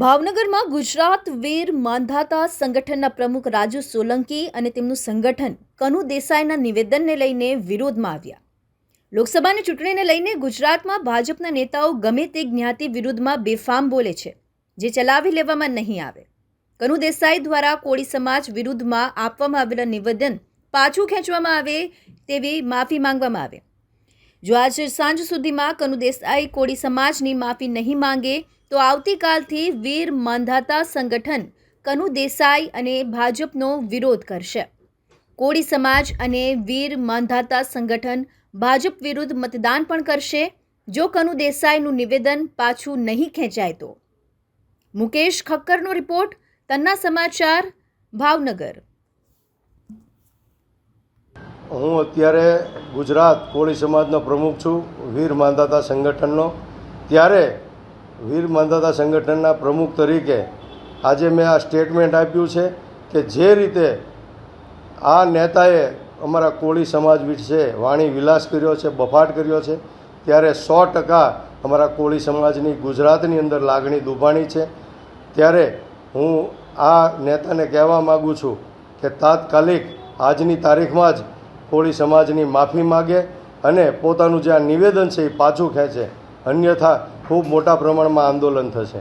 ભાવનગરમાં ગુજરાત વીર માંધાતા સંગઠનના પ્રમુખ રાજુ સોલંકી અને તેમનું સંગઠન કનુ દેસાઈના નિવેદનને લઈને વિરોધમાં આવ્યા. લોકસભાની ચૂંટણીને લઈને ગુજરાતમાં ભાજપના નેતાઓ ગમે તે જ્ઞાતિ વિરુદ્ધમાં બેફામ બોલે છે, જે ચલાવી લેવામાં નહીં આવે. કનુ દેસાઈ દ્વારા કોળી સમાજ વિરુદ્ધમાં આપવામાં આવેલા નિવેદન પાછું ખેંચવામાં આવે તેવી માફી માંગવામાં આવે. જો આજે સાંજ સુધીમાં કનુ દેસાઈ કોળી સમાજની માફી નહીં માંગે તો આવતીકાલથી વીર માંધાતા સંગઠન કનુ દેસાઈ અને ભાજપનો વિરોધ કરશે. કોળી સમાજ અને વીર માંધાતા સંગઠન ભાજપ વિરુદ્ધ મતદાન પણ કરશે. જો કનુ દેસાઈનું નિવેદન પાછું નહીં ખેંચાય તો. મુકેશ ખક્કરનો રિપોર્ટ, તન્ના સમાચાર, ભાવનગર. હું અત્યારે ગુજરાત કોળી સમાજનો પ્રમુખ છું, વીર માંધાતા સંગઠનનો. ત્યારે વીર માંધાતા સંગઠનના પ્રમુખ તરીકે આજે મેં આ સ્ટેટમેન્ટ આપ્યું છે કે જે રીતે આ નેતાએ અમારા કોળી સમાજ વિશે વાણી વિલાસ કર્યો છે, બફાટ કર્યો છે, ત્યારે સો ટકા અમારા કોળી સમાજની ગુજરાતની અંદર લાગણી દુભાણી છે. ત્યારે હું આ નેતાને કહેવા માગું છું કે તાત્કાલિક આજની તારીખમાં જ કોળી સમાજની માફી માગે અને પોતાનું જે આ નિવેદન છે એ પાછું ખેંચે. અન્યથા ખૂબ મોટા પ્રમાણમાં આંદોલન થશે.